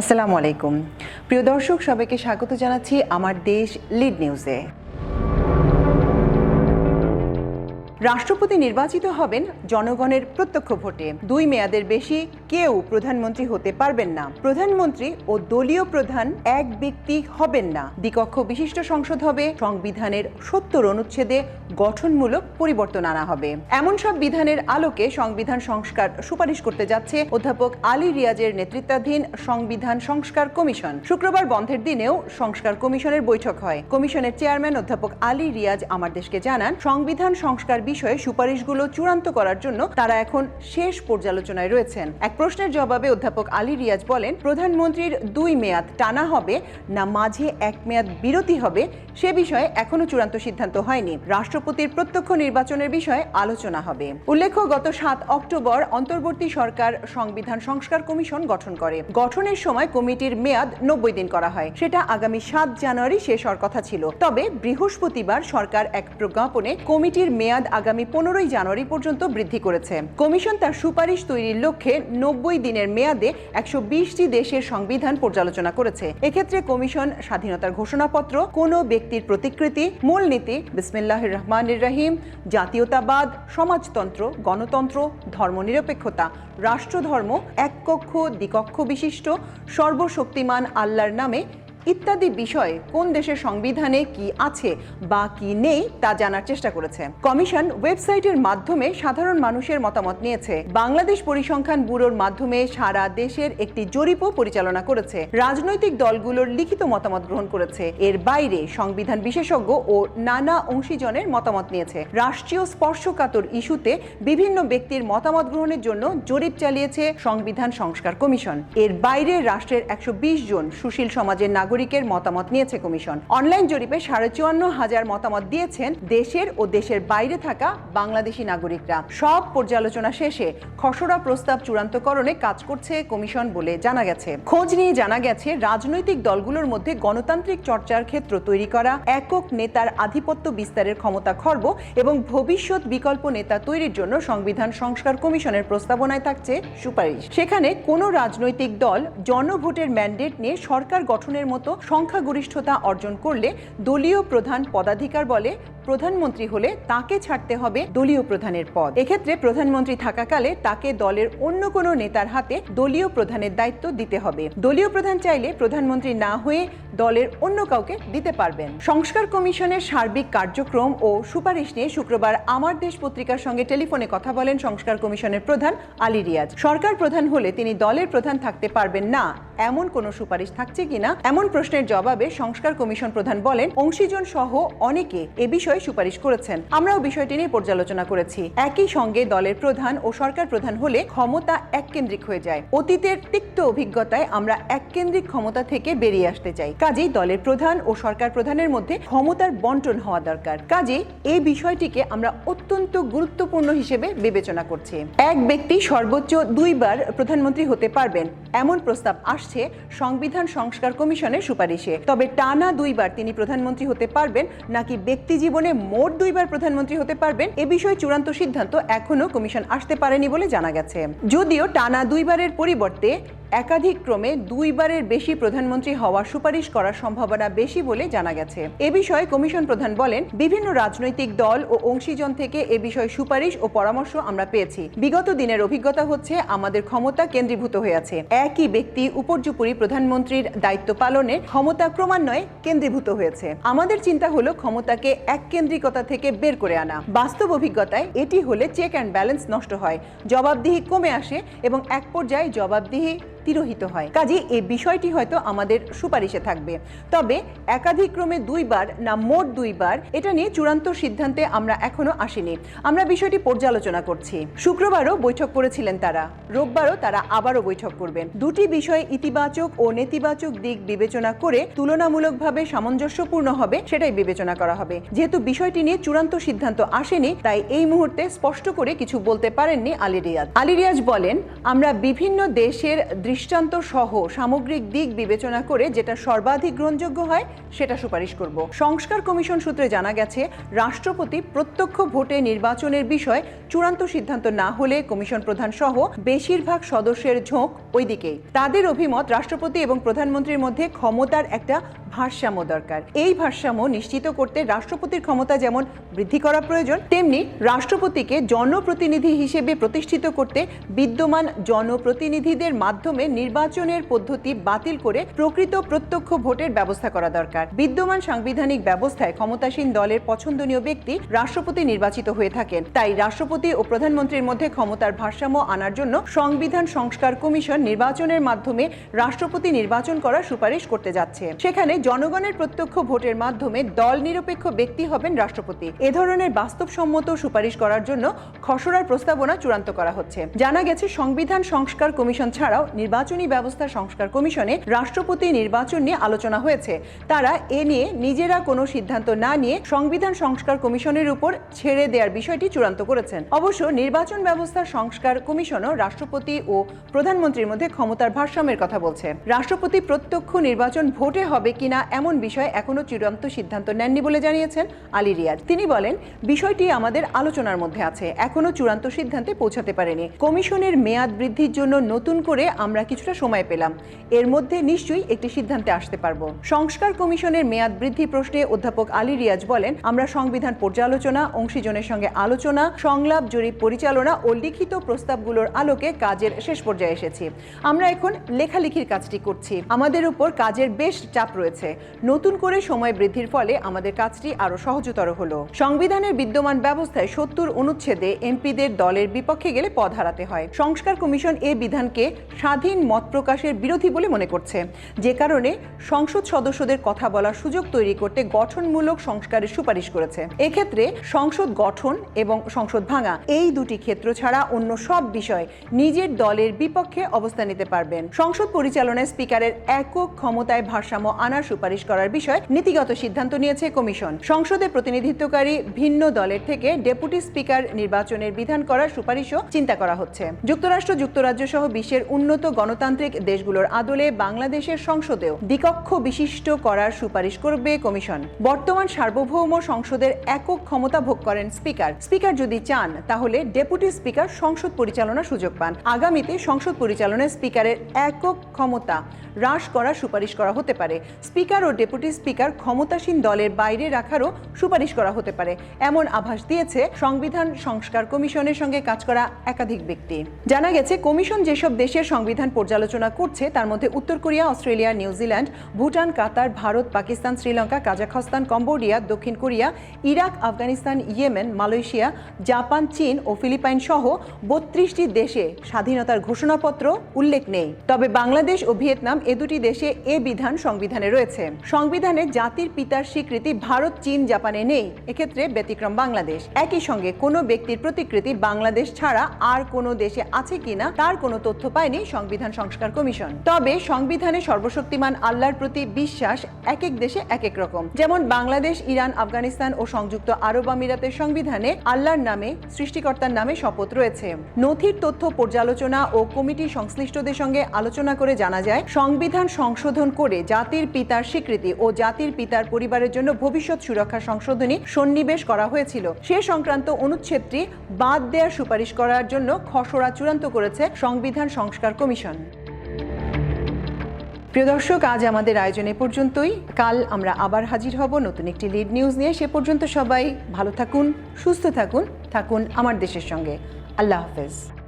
আসসালামু আলাইকুম। প্রিয় দর্শক, সবাইকে স্বাগত জানাচ্ছি আমার দেশ লিড নিউজে। রাষ্ট্রপতি নির্বাচিত হবেন জনগণের প্রত্যক্ষ ভোটে। দুই মেয়াদের বেশি কেউ প্রধানমন্ত্রী হতে পারবেন না। প্রধানমন্ত্রী ও দলীয় প্রধান এক ব্যক্তি হবেন না। দ্বিকক্ষ বিশিষ্ট সংসদ হবে, সংবিধানের সত্তর অনুচ্ছেদে গঠনমূলক পরিবর্তন আনা হবে। এমন সব বিধানের আলোকে সংবিধান সংস্কার সুপারিশ করতে যাচ্ছে অধ্যাপক আলী রিয়াজের নেতৃত্বাধীন সংবিধান সংস্কার কমিশন। শুক্রবার বন্ধের দিনেও সংস্কার কমিশনের বৈঠক হয়। কমিশনের চেয়ারম্যান অধ্যাপক আলী রিয়াজ আমার দেশকে জানান, সংবিধান সংস্কার বিষয়ে সুপারিশগুলো চূড়ান্ত করার জন্য তারা এখন শেষ পর্যালোচনায় রয়েছেন। এক প্রশ্নের জবাবে অধ্যাপক আলী রিয়াজ বলেন, প্রধানমন্ত্রীর দুই মেয়াদ টানা হবে, না মাঝে এক মেয়াদ বিরতি হবে, সে বিষয়ে এখনও চূড়ান্ত সিদ্ধান্ত হয়নি। রাষ্ট্রপতির প্রত্যক্ষ নির্বাচনের বিষয়ে আলোচনা হবে। উল্লেখ্য, গত সাত অক্টোবর অন্তর্বর্তী সরকার সংবিধান সংস্কার কমিশন গঠন করে। গঠনের সময় কমিটির মেয়াদ নব্বই দিন করা হয়। সেটা আগামী সাত জানুয়ারি শেষ হওয়ার কথা ছিল। তবে বৃহস্পতিবার সরকার এক প্রজ্ঞাপনে কমিটির মেয়াদ আগামী পনেরোই জানুয়ারি পর্যন্ত বৃদ্ধি করেছে। কমিশন তার সুপারিশ তৈরির লক্ষ্যে নব্বই দিনের মেয়াদে একশো বিশটি দেশের সংবিধান পর্যালোচনা করেছে। এক্ষেত্রে কমিশন স্বাধীনতার ঘোষণাপত্র, কোনো ব্যক্তির প্রতিকৃতি, মূলনীতি বিসমিল্লাহ রহমানির রহিম, জাতীয়তাবাদ, সমাজতন্ত্র, গণতন্ত্র, ধর্মনিরপেক্ষতা, রাষ্ট্রধর্ম এক কক্ষ দ্বিকক্ষ বিশিষ্ট, সর্বশক্তিমান আল্লাহর নামে ইত্যাদি বিষয়ে কোন দেশের সংবিধানে কি আছে বা কি নেই তা জানার চেষ্টা করেছে। কমিশন ওয়েবসাইটের মাধ্যমে সাধারণ মানুষের মতামত নিয়েছে। বাংলাদেশ পরিসংখ্যান ব্যুরোর মাধ্যমে সারা দেশের একটি জরিপও পরিচালনা করেছে। রাজনৈতিক দলগুলোর লিখিত মতামত গ্রহণ করেছে। এর বাইরে সংবিধান বিশেষজ্ঞ ও নানা অংশীজনের মতামত নিয়েছে। রাষ্ট্রীয় স্পর্শকাতর ইস্যুতে বিভিন্ন ব্যক্তির মতামত গ্রহণের জন্য জরিপ চালিয়েছে সংবিধান সংস্কার কমিশন। এর বাইরে রাষ্ট্রের একশো বিশ জন সুশীল সমাজের নাগরিকের মতামত নিয়েছে কমিশন। অনলাইন জরিপে সাড়ে চুয়ান্ন হাজার মতামত দিয়েছেন দেশের ও দেশের বাইরে থাকা বাংলাদেশি নাগরিকরা। সব পর্যালোচনা শেষে খসড়া প্রস্তাব চূড়ান্তকরণে কাজ করছে কমিশন বলে জানা গেছে। খোঁজ নিয়ে জানা গেছে, রাজনৈতিক দলগুলোর মধ্যে গণতান্ত্রিক চর্চার ক্ষেত্র তৈরি করা, একক নেতার আধিপত্য বিস্তারের ক্ষমতা খর্ব এবং ভবিষ্যৎ বিকল্প নেতা তৈরির জন্য সংবিধান সংস্কার কমিশনের প্রস্তাবনায় থাকছে সুপারিশ। সেখানে কোনো রাজনৈতিক দল জনভোটের ম্যান্ডেট নিয়ে সরকার গঠনের মতো সংখ্যাগরিষ্ঠতা অর্জন করলে দলীয় প্রধান পদাধিকার বলে প্রধানমন্ত্রী হলে তাকে ছাড়তে হবে দলীয় প্রধানের পদ। এক্ষেত্রে প্রধানমন্ত্রী থাকাকালে তাকে দলের অন্য কোনো নেতার হাতে দলীয় প্রধানের দায়িত্ব দিতে হবে। দলীয় প্রধান চাইলে প্রধানমন্ত্রী না হয়ে দলের অন্য কাউকে দিতে পারবেন। সংস্কার কমিশনের সার্বিক কার্যক্রম ও সুপারিশ নিয়ে শুক্রবার আমার দেশ পত্রিকার সঙ্গে টেলিফোনে কথা বলেন সংস্কার কমিশনের প্রধান আলী রিয়াজ। সরকার প্রধান হলে তিনি দলের প্রধান থাকতে পারবেন না। এমন কোনো সুপারিশ থাকছে কিনা এমন প্রশ্নের জবাবে সংস্কার কমিশন প্রধান বলেন, অংশীজন সহ অনেকে এ বিষয়ে সুপারিশ করেছেন। আমরাও বিষয়টি নিয়ে পর্যালোচনা করেছি। একই সঙ্গে দলের প্রধান ও সরকার প্রধান হলে ক্ষমতা এককেন্দ্রিক হয়ে যায়। অতীতের তিক্ত অভিজ্ঞতায় আমরা এককেন্দ্রিক ক্ষমতা থেকে বেরিয়ে আসতে চাই। কাজেই দলের প্রধান ও সরকার প্রধানের মধ্যে ক্ষমতার বন্টন হওয়া দরকার। কাজেই এই বিষয়টিকে আমরা অত্যন্ত গুরুত্বপূর্ণ হিসেবে বিবেচনা করছি। এক ব্যক্তি সর্বোচ্চ দুইবার প্রধানমন্ত্রী হতে পারবেন, এমন প্রস্তাব আসছে সংবিধান সংস্কার কমিশনের সুপারিশে। তবে টানা দুইবার তিনি প্রধানমন্ত্রী হতে পারবেন, নাকি ব্যক্তি জীবনে মোট দুইবার প্রধানমন্ত্রী হতে পারবেন, এ বিষয়ে চূড়ান্ত সিদ্ধান্ত এখনও কমিশন আসতে পারেনি বলে জানা গেছে। যদিও টানা দুইবারের পরিবর্তে একাধিক ক্রমে দুইবারের বেশি প্রধানমন্ত্রী হওয়ার সুপারিশ করার সম্ভাবনা বেশি বলে জানা গেছে। এ বিষয়ে কমিশন প্রধান বলেন, বিভিন্ন রাজনৈতিক দল ও অংশীজন থেকে এ বিষয়ে সুপারিশ ও পরামর্শ আমরা পেয়েছি। বিগত দিনের অভিজ্ঞতা হচ্ছে, আমাদের ক্ষমতা কেন্দ্রীভূত হয়ে আছে। একই ব্যক্তি উপর্যুপরি প্রধানমন্ত্রীর দায়িত্ব পালনে ক্ষমতা ক্রমান্বয়ে কেন্দ্রীভূত হয়েছে। আমাদের চিন্তা হলো ক্ষমতাকে এক কেন্দ্রিকতা থেকে বের করে আনা। বাস্তব অভিজ্ঞতায় এটি হলে চেক অ্যান্ড ব্যালেন্স নষ্ট হয়। জবাবদিহি কমে আসে এবং এক পর্যায়ে জবাবদিহি তিরোহিত হয়। কাজে এই বিষয়টি হয়তো আমাদের সুপারিশে থাকবে। তবে একাধিক্রমে দুইবার না মোট দুইবার এটা নিয়ে চূড়ান্ত সিদ্ধান্তে আমরা এখনও আসিনি। আমরা বিষয়টি পর্যালোচনা করছি। শুক্রবারও বৈঠক করেছিলেন তারা। রোববারও তারা আবারও বৈঠক করবেন। দুটি বিষয়ে ইতিবাচক ও নেতিবাচক দিক বিবেচনা করে তুলনামূলকভাবে সামঞ্জস্যপূর্ণ হবে সেটাই বিবেচনা করা হবে। যেহেতু বিষয়টি নিয়ে চূড়ান্ত সিদ্ধান্ত আসেনি, তাই এই মুহূর্তে স্পষ্ট করে কিছু বলতে পারেননি আলী রিয়াজ। আলী রিয়াজ বলেন, আমরা বিভিন্ন দেশের দৃষ্টান্ত সহ সামগ্রিক দিক বিবেচনা করে যেটা সর্বাধিক গ্রহণযোগ্য হয়, সেটা সুপারিশ করব। সংস্কার কমিশন সূত্রে জানা গেছে, রাষ্ট্রপতি প্রত্যক্ষ ভোটে নির্বাচনের বিষয় চূড়ান্ত সিদ্ধান্ত না হলে কমিশন প্রধান সহ বেশিরভাগ সদস্যের ঝোঁক ওইদিকেই। তাদের অভিমত, রাষ্ট্রপতি এবং প্রধানমন্ত্রীর মধ্যে ক্ষমতার একটা ভারসাম্য দরকার। এই ভারসাম্য নিশ্চিত করতে রাষ্ট্রপতির ক্ষমতা যেমন বৃদ্ধি করা প্রয়োজন, তেমনি রাষ্ট্রপতিকে জনপ্রতিনিধি হিসেবে প্রতিষ্ঠিত করতে বিদ্যমান জনপ্রতিনিধিদের মাধ্যমে নির্বাচনের পদ্ধতি বাতিল করে প্রকৃত প্রত্যক্ষ ভোটের ব্যবস্থা করা দরকার। বিদ্যমান সাংবিধানিক ব্যবস্থায় ক্ষমতাসীন দলের পছন্দনীয় ব্যক্তি রাষ্ট্রপতি নির্বাচিত হয়ে থাকেন। তাই রাষ্ট্রপতি ও প্রধানমন্ত্রীর মধ্যে ক্ষমতার ভারসাম্য আনার জন্য সংবিধান সংস্কার কমিশন নির্বাচনের মাধ্যমে রাষ্ট্রপতি নির্বাচন করার সুপারিশ করতে যাচ্ছে। সেখানে জনগণের প্রত্যক্ষ ভোটের মাধ্যমে দল নিরপেক্ষ ব্যক্তি হবেন রাষ্ট্রপতি। এ ধরনের বাস্তবসম্মত সুপারিশ করার জন্য খসড়ার প্রস্তাবনা চূড়ান্ত করা হচ্ছে। জানা গেছে, সংবিধান সংস্কার কমিশন ছাড়াও নির্বাচনী ব্যবস্থা সংস্কার কমিশনে রাষ্ট্রপতি নির্বাচন নিয়ে আলোচনা হয়েছে। তারা এ নিয়ে নিজেরা কোনো সিদ্ধান্ত না নিয়ে সংবিধান সংস্কার কমিশনের উপর ছেড়ে দেওয়ার বিষয়টি চূড়ান্ত করেছেন। অবশ্য নির্বাচন ব্যবস্থা সংস্কার কমিশনও রাষ্ট্রপতি ও প্রধানমন্ত্রীর মধ্যে ক্ষমতার ভারসাম্যের কথা বলছে। রাষ্ট্রপতি প্রত্যক্ষ নির্বাচন ভোটে হবে কিনা এমন বিষয়ে এখনও চূড়ান্ত সিদ্ধান্ত নেননি বলে জানিয়েছেন আলী রিয়াদ। তিনি বলেন, বিষয়টি আমাদের আলোচনার মধ্যে আছে, এখনও চূড়ান্ত সিদ্ধান্তে পৌঁছাতে পারেনি। কমিশনের মেয়াদ বৃদ্ধির জন্য নতুন করে আমরা কিছুটা সময় পেলাম। এর মধ্যে নিশ্চয়ই একটি সিদ্ধান্তে আসতে পারব। সংস্কার কমিশনের মেয়াদ বৃদ্ধি প্রশ্নে অধ্যাপক আলী রিয়াজ বলেন, আমরা সংবিধান পর্যালোচনা, অংশীজনের সঙ্গে আলোচনা, সংলাপ, জরিপ পরিচালনা ও লিখিত প্রস্তাবগুলোর আলোকে কাজের শেষ পর্যায়ে এসেছি। আমরা এখন লেখালেখির কাজটি করছি। আমাদের উপর কাজের বেশ চাপ রয়েছে। নতুন করে সময় বৃদ্ধির ফলে আমাদের কাজটি আরও সহজতর হলো। সংবিধানের বিদ্যমান ব্যবস্থায় সত্তর অনুচ্ছেদে এমপিদের দলের বিপক্ষে গেলে পদ হারাতে হয়। সংস্কার কমিশন এই বিধানকে স্বাধীন মত প্রকাশের বিরোধী বলে মনে করছে। যে কারণে সংসদ সদস্যদের কথা বলার সুযোগ তৈরি করতে গঠনমূলক সংস্কারের সুপারিশ করেছে। এক্ষেত্রে সংসদ গঠন এবং সংসদ ভাঙা এই দুটি ক্ষেত্র ছাড়া অন্য সব বিষয় নিজের দলের বিপক্ষে অবস্থান নিতে পারবেন। সংসদ পরিচালনায় স্পিকারের একক ক্ষমতায় ভারসাম্য আনার সুপারিশ করার বিষয়ে নীতিগত সিদ্ধান্ত নিয়েছে কমিশন। সংসদে প্রতিনিধিত্বকারী ভিন্ন দলের থেকে ডেপুটি স্পিকার নির্বাচনের বিধান করার সুপারিশও চিন্তা করা হচ্ছে। যুক্তরাষ্ট্র যুক্তরাজ্য সহ বিশ্বের উন্নত গণতান্ত্রিক দেশগুলোর আদলে বাংলাদেশের সংসদেও দ্বিকক্ষ বিশিষ্ট করার সুপারিশ করবে কমিশন। বর্তমান সার্বভৌম সংসদের একক ক্ষমতা ভোগ করেন স্পিকার। স্পিকার যদি চান, তাহলে ডেপুটি স্পিকার সংসদ পরিচালনার সুযোগ পান। আগামীতে সংসদ পরিচালনায় স্পিকারের একক ক্ষমতা হ্রাস করার সুপারিশ করা হতে পারে। স্পিকার ও ডেপুটি স্পিকার ক্ষমতাসীন দলের বাইরে রাখারও সুপারিশ করা হতে পারে। এমন আভাস দিয়েছে সংবিধান সংস্কার কমিশনের সঙ্গে কাজ করা একাধিক ব্যক্তি। জানা গেছে, কমিশন যেসব দেশের সংবিধান পর্যালোচনা করছে, তার মধ্যে উত্তর Korea, Australia, New Zealand, Bhutan, Qatar, Bharat, Pakistan, Sri Lanka, Kazakhstan, Cambodia, দক্ষিণ Korea, Iraq, Afghanistan, Yemen, Malaysia, Japan, চীন ও ফিলিপাইন সহ বত্রিশটি দেশে স্বাধীনতার ঘোষণাপত্র উল্লেখ নেই। তবে বাংলাদেশ ও ভিয়েতনাম এ দুটি দেশে এ বিধান সংবিধানে রয়েছে সংবিধানে জাতির পিতার স্বীকৃতি ভারত, চীন, জাপানে নেই। এক্ষেত্রে ব্যতিক্রম বাংলাদেশ। একই সঙ্গে কোনো ব্যক্তির প্রতিকৃতি বাংলাদেশ ছাড়া আর কোনো দেশে আছে কিনা, তার কোনো তথ্য পায়নি সংবিধান সংস্কার কমিশন। তবে সংবিধানে সর্বশক্তিমান আল্লাহর প্রতি বিশ্বাস এক এক দেশে এক এক রকম। যেমন বাংলাদেশ, ইরান, আফগানিস্তান ও সংযুক্ত আরব আমিরাতের সংবিধানে আল্লাহর নামে সৃষ্টিকর্তার নামে শপথ রয়েছে। নথির তথ্য পর্যালোচনা ও কমিটি সংশ্লিষ্টদের সঙ্গে আলোচনা করে জানা যায়, সংবিধান সংশোধন করে জাতির পিতার স্বীকৃতি ও জাতির পিতার পরিবারের জন্য ভবিষ্যৎ সুরক্ষা সংশোধনী সন্নিবেশ করা হয়েছিল। সে সংক্রান্ত অনুচ্ছেদটি বাদ দেওয়ার সুপারিশ করার জন্য খসড়া চূড়ান্ত করেছে সংবিধান সংস্কার কমিশন। প্রিয় দর্শক, আজ আমাদের আয়োজন এ পর্যন্তই। কাল আমরা আবার হাজির হব নতুন একটি লিড নিউজ নিয়ে। সে পর্যন্ত সবাই ভালো থাকুন, সুস্থ থাকুন থাকুন আমার দেশের সঙ্গে। আল্লাহ হাফেজ।